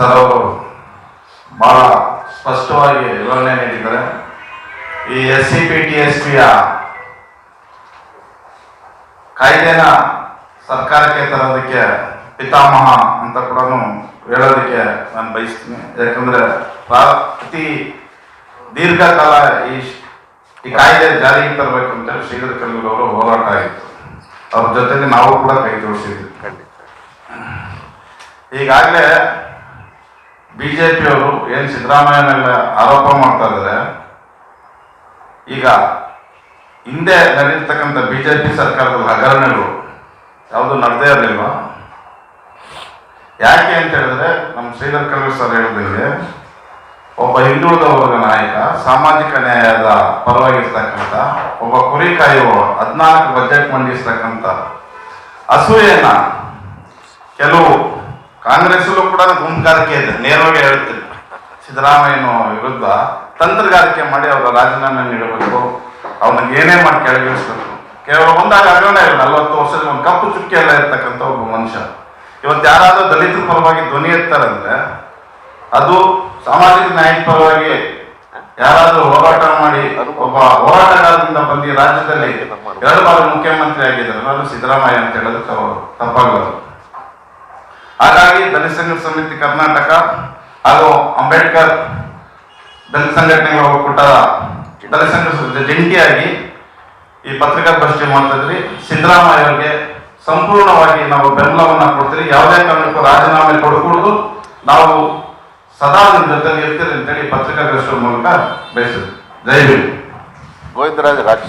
Sir ಅವರು ಬಹಳ ಸ್ಪಷ್ಟವಾಗಿ ವಿವರಣೆ ನೀಡಿದ್ದಾರೆ. ಈ S C P T S ಪಿಯ ಕಾಯ್ದೆನ ಸರ್ಕಾರಕ್ಕೆ ತರೋದಕ್ಕೆ ಪಿತಾಮಹ ಅಂತ ಕೂಡ ಹೇಳೋದಕ್ಕೆ ನಾನು ಬಯಸ್ತೀನಿ. ಯಾಕಂದ್ರೆ ಅತಿ ದೀರ್ಘಕಾಲ ಈ ಈ ಕಾಯ್ದೆ ಜಾರಿಗೆ ತರಬೇಕು ಅಂತ ಶ್ರೀಧರ್ ಕಲ್ಲೂರು ಅವರು ಹೋರಾಟ ಆಗಿತ್ತು. ಅವ್ರ ಜೊತೆಗೆ ನಾವು ಕೂಡ ಕೈ ಜೋಡಿಸಿದ್ವಿ. ಈಗಾಗಲೇ ಬಿಜೆಪಿಯವರು ಏನು ಸಿದ್ದರಾಮಯ್ಯ ಮೇಲೆ ಆರೋಪ ಮಾಡ್ತಾ ಇದ್ದಾರೆ, ಈಗ ಹಿಂದೆ ನಡೆದಿರ್ತಕ್ಕಂಥ ಬಿಜೆಪಿ ಸರ್ಕಾರದ ಹಗರಣಗಳು ಯಾವುದು ನಡೆದೇ ಇರಲಿಲ್ಲ ಯಾಕೆ ಅಂತ ಹೇಳಿದ್ರೆ ನಮ್ಮ ಶ್ರೀಧರ್ ಕಲ್ವಿ ಸರ್ ಹೇಳಿದಂಗೆ ಒಬ್ಬ ಹಿಂದುಳಿದ ವರ್ಗ ನಾಯಕ, ಸಾಮಾಜಿಕ ನ್ಯಾಯದ ಪರವಾಗಿರ್ತಕ್ಕಂಥ, ಒಬ್ಬ ಕುರಿ ಕಾಯುವ ಹದಿನಾಲ್ಕು ಬಜೆಟ್ ಮಂಡಿಸ್ತಕ್ಕಂಥ ಅಸೂಯೆಯನ್ನ ಕೆಲವು ಕಾಂಗ್ರೆಸ್ಸಲ್ಲೂ ಕೂಡ ಗುಂಪುಗಾರಿಕೆ ಇದೆ. ನೇರವಾಗಿ ಹೇಳ್ತೀನಿ. ಸಿದ್ದರಾಮಯ್ಯನ ವಿರುದ್ಧ ತಂತ್ರಗಾರಿಕೆ ಮಾಡಿ ಅವರ ರಾಜೀನಾಮೆ ನೀಡಬೇಕು. ಅವನ ಏನೇ ಮಾಡಿ ಕೆಳಗಿಳಿಸ್ಬೇಕು. ಕೇವಲ ಒಂದಾಗ ಹಗರಣ ಇಲ್ಲ, ನಲ್ವತ್ತು ವರ್ಷದ ಒಂದು ಕಪ್ಪು ಚುಕ್ಕಿ ಎಲ್ಲ ಇರ್ತಕ್ಕಂಥ ಒಬ್ಬ ಮನುಷ್ಯ. ಇವತ್ತು ಯಾರಾದ್ರೂ ದಲಿತರ ಪರವಾಗಿ ಧ್ವನಿ ಎತ್ತಾರಂದ್ರೆ ಅದು ಸಾಮಾಜಿಕ ನ್ಯಾಯ ಪರವಾಗಿ ಯಾರಾದ್ರೂ ಹೋರಾಟ ಮಾಡಿ ಒಬ್ಬ ಹೋರಾಟಗಾರದಿಂದ ಬಂದು ರಾಜ್ಯದಲ್ಲಿ ಎರಡು ಬಾರಿ ಮುಖ್ಯಮಂತ್ರಿ ಆಗಿದ್ದಾರೆ ನಾನು ಸಿದ್ದರಾಮಯ್ಯ ಅಂತ ಹೇಳೋದು ತಪ್ಪಾಗಲ್ಲ ಹಾಗಾಗಿ ದಲಿತ ಸಂಘ ಸಮಿತಿ ಕರ್ನಾಟಕ ಹಾಗೂ ಅಂಬೇಡ್ಕರ್ ದಲಿತ ಸಂಘಟನೆಗಳ ಒಕ್ಕೂಟದ ದಲಿತ ಸಂಘ ಜಂಟಿಯಾಗಿ ಈ ಪತ್ರಿಕಾಗೋಷ್ಠಿ ಮಾಡ್ತಿದ್ರಿ. ಸಿದ್ದರಾಮಯ್ಯ ಅವರಿಗೆ ಸಂಪೂರ್ಣವಾಗಿ ನಾವು ಬೆಂಬಲವನ್ನ ಕೊಡ್ತೀವಿ ಯಾವುದೇ ಕಾರಣಕ್ಕೂ ರಾಜೀನಾಮೆ ಕೊಡಕೂಡುದು ನಾವು ಸದಾ ನಿಮ್ಮ ಜೊತೆಲಿ ಇರ್ತೀರಿ ಅಂತೇಳಿ ಪತ್ರಿಕಾಗೋಷ್ಠಿ ಮೂಲಕ ಬಯಸಿದ್ವಿ. ಜೈ ಹಿಂದ್ ಗೋವಿಂದರಾಜ್ ರಾಜ್